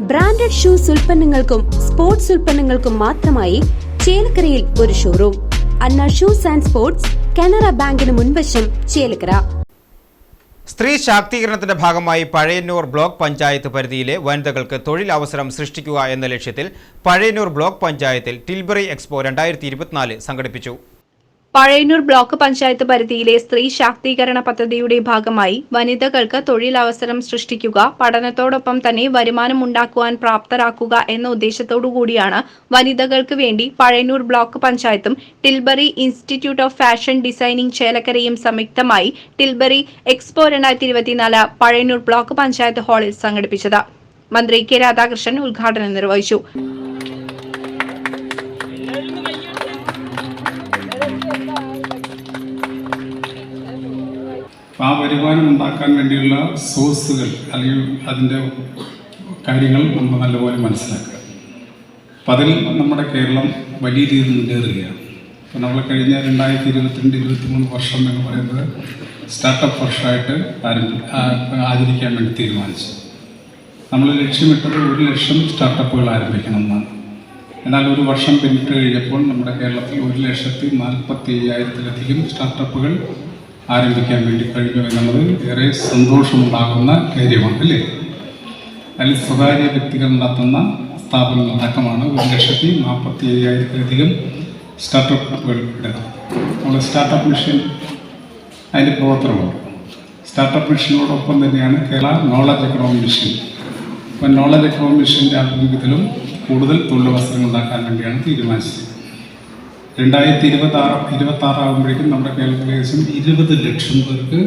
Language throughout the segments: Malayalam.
ബ്രാൻഡഡ് ഷൂസ് ഉൽപ്പന്നങ്ങൾക്കും സ്പോർട്സ് ഉൽപ്പന്നങ്ങൾക്കും മാത്രമായി ചേലക്കരയിൽ ഒരു showroom Anna shoes and sports Canara ബാങ്കിന് മുൻവശം ചേലക്കര. സ്ത്രീ ശാക്തീകരണത്തിന്റെ ഭാഗമായി പഴയന്നൂർ ബ്ലോക്ക് പഞ്ചായത്ത് പരിധിയിലെ വനിതകൾക്ക് തൊഴിലവസരം സൃഷ്ടിക്കുക എന്ന ലക്ഷ്യത്തിൽ പഴയന്നൂർ ബ്ലോക്ക് പഞ്ചായത്തിൽ ടിൽബറി എക്സ്പോ രണ്ടായിരത്തി സംഘടിപ്പിച്ചു. പഴയന്നൂർ ബ്ലോക്ക് പഞ്ചായത്ത് പരിധിയിലെ സ്ത്രീ ശാക്തീകരണ പദ്ധതിയുടെ ഭാഗമായി വനിതകൾക്ക് തൊഴിലവസരം സൃഷ്ടിക്കുക പഠനത്തോടൊപ്പം തന്നെ വരുമാനം ഉണ്ടാക്കുവാൻ പ്രാപ്തരാക്കുക എന്ന ഉദ്ദേശത്തോടു കൂടിയാണ് വനിതകൾക്ക് വേണ്ടി പഴയന്നൂർ ബ്ലോക്ക് പഞ്ചായത്തും Tilbury institute of fashion designing ചേലക്കരയും സംയുക്തമായി ടിൽബറി എക്സ്പോ രണ്ടായിരത്തി ഇരുപത്തിനാല് പഴയന്നൂർ ബ്ലോക്ക് പഞ്ചായത്ത് ഹാളിൽ സംഘടിപ്പിച്ചത്. മന്ത്രി കെ രാധാകൃഷ്ണൻ ഉദ്ഘാടനം നിർവഹിച്ചു. ആ വരുമാനം ഉണ്ടാക്കാൻ വേണ്ടിയുള്ള സോഴ്സുകൾ അല്ലെങ്കിൽ അതിന്റെ കാര്യങ്ങൾ നമ്മൾ നല്ലപോലെ മനസ്സിലാക്കുക. അപ്പം അതിൽ നമ്മുടെ കേരളം വലിയ രീതിയിൽ മുന്നേറുകയാണ്. അപ്പോൾ നമ്മൾ കഴിഞ്ഞ രണ്ടായിരത്തി ഇരുപത്തിരണ്ട് ഇരുപത്തിമൂന്ന് വർഷം എന്ന് പറയുന്നത് സ്റ്റാർട്ടപ്പ് വർഷമായിട്ട് ആരംഭി ആചരിക്കാൻ വേണ്ടി തീരുമാനിച്ചു. നമ്മൾ ലക്ഷ്യമിട്ടത് ഒരു ലക്ഷം സ്റ്റാർട്ടപ്പുകൾ ആരംഭിക്കണം എന്നാണ്. എന്നാൽ ഒരു വർഷം പിന്നിട്ട് കഴിഞ്ഞപ്പോൾ നമ്മുടെ കേരളത്തിൽ ഒരു ലക്ഷത്തി നാൽപ്പത്തി അയ്യായിരത്തിലധികം സ്റ്റാർട്ടപ്പുകൾ ആരംഭിക്കാൻ വേണ്ടി കഴിഞ്ഞു എന്നുള്ളത് ഏറെ സന്തോഷമുണ്ടാകുന്ന കാര്യമാണ് അല്ലേ? അതിൽ സ്വകാര്യ വ്യക്തികൾ നടത്തുന്ന സ്ഥാപനങ്ങൾ അടക്കമാണ് ഒരു ലക്ഷത്തി നാൽപ്പത്തി അയ്യായിരത്തിലധികം സ്റ്റാർട്ടപ്പുകൾ ഇടുന്നത് നമ്മൾ സ്റ്റാർട്ടപ്പ് മിഷൻ അതിന്റെ പ്രവർത്തനമുണ്ട് സ്റ്റാർട്ടപ്പ് മിഷനോടൊപ്പം തന്നെയാണ് കേരള നോളജ് എക്കണോമി മിഷൻ ഇപ്പം നോളജ് എക്കണോമി മിഷന്റെ ആഭിമുഖ്യത്തിലും കൂടുതൽ തൊഴിലവസരങ്ങൾ ഉണ്ടാക്കാൻ വേണ്ടിയാണ് തീരുമാനിച്ചത്. രണ്ടായിരത്തി ഇരുപത്തി ആറ് ഇരുപത്തി ആറാകുമ്പോഴേക്കും നമ്മുടെ കേരളത്തിൽ ഏകദേശം ഇരുപത് ലക്ഷം പേർക്ക്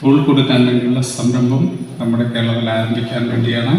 തൊഴിൽ കൊടുക്കാൻ വേണ്ടിയുള്ള സംരംഭം നമ്മുടെ കേരളത്തിൽ ആരംഭിക്കാൻ വേണ്ടിയാണ്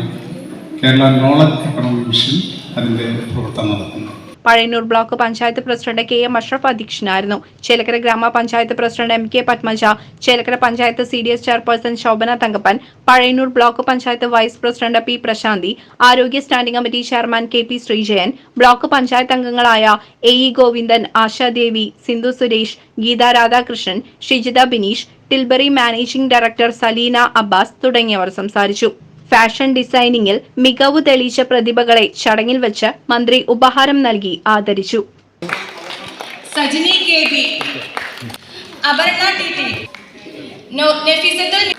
കേരള നോളജ് എക്കണോമി മിഷൻ അതിന്റെ പ്രവർത്തനം നടത്തുന്നത്. Pazhayannur block panchayat president K M Ashraf അധ്യക്ഷനായിരുന്നു. Chelakkara grama panchayat president M K Padmaja Chelakkara panchayat C D S chairperson Shobhana Thankappan Pazhayannur block panchayat vice president P Prasanthi ആരോഗ്യ standing committee chairman K P Sreejayan block panchayat അംഗങ്ങളായ A E Govindan Ashadevi Sindhu Suresh Geetha Radhakrishnan Shijitha Bineesh Tilbury managing director Saleena Abbas തുടങ്ങിയവർ സംസാരിച്ചു. ഫാഷൻ ഡിസൈനിങ്ങിൽ മികവ് തെളിയിച്ച പ്രതിഭകളെ ചടങ്ങിൽ വെച്ച് മന്ത്രി ഉപഹാരം നൽകി ആദരിച്ചു. Sajini K B Aparna T T. No- Nafeesathul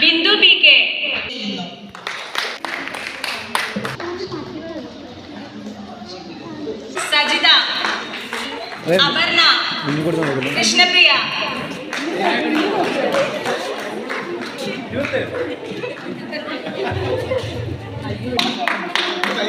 Bindu K. Sajitha. Aparna. Krishnapriya.